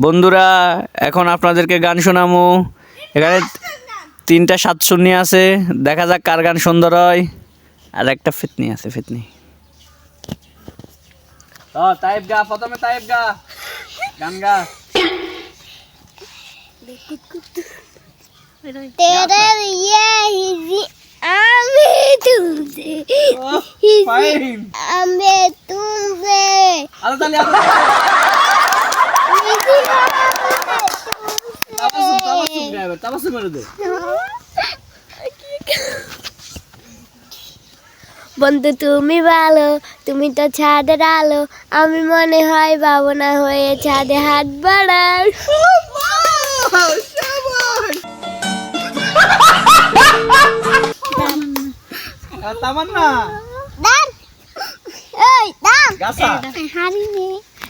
বন্ধুরা এখন আপনাদেরকে গান শোনামু। এখানে তিনটা সাত শূন্য আছে। দেখা যাক কার গান সুন্দর হয়। আর একটা ফিতনি আছে ফিতনি। আমি তুমি আমি আলো তাবাসুম গাইবে মেরে দে। বন্ধু তুমি ভালো তুমি তো ছাদের আলো। আমি মনে হয় ভাবনা হয়ে ছাদে হাত বাড়ার আর তামান্না। দান এই দান গাছা। হারি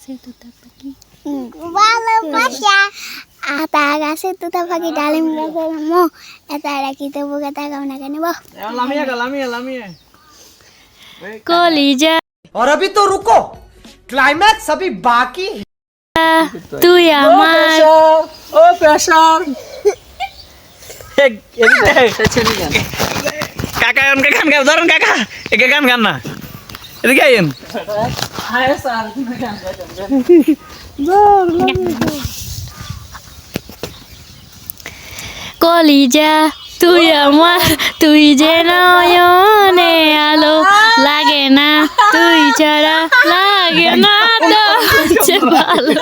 দেখো তামান্না কো ভালোবাসা আতা গাছে তুতা পাখি ডালিম গাছে মো এটা রাখিতে বুকে তাকাও না কেন বো এ লামিয়া গা লামিয়া লামিয়া Kolija. और अभी तो रुको क्लाइमैक्स अभी बाकी है Tuh ya, Mas. ও প্রেসার কাকা অনকে গান গাও ধরুন কাকা একে গান গান না এদিকে আইন কলিজা, তুই আমার, তুই যে নয়নে আলো লাগে না, তুই ছাড়া লাগে না তো ভালো।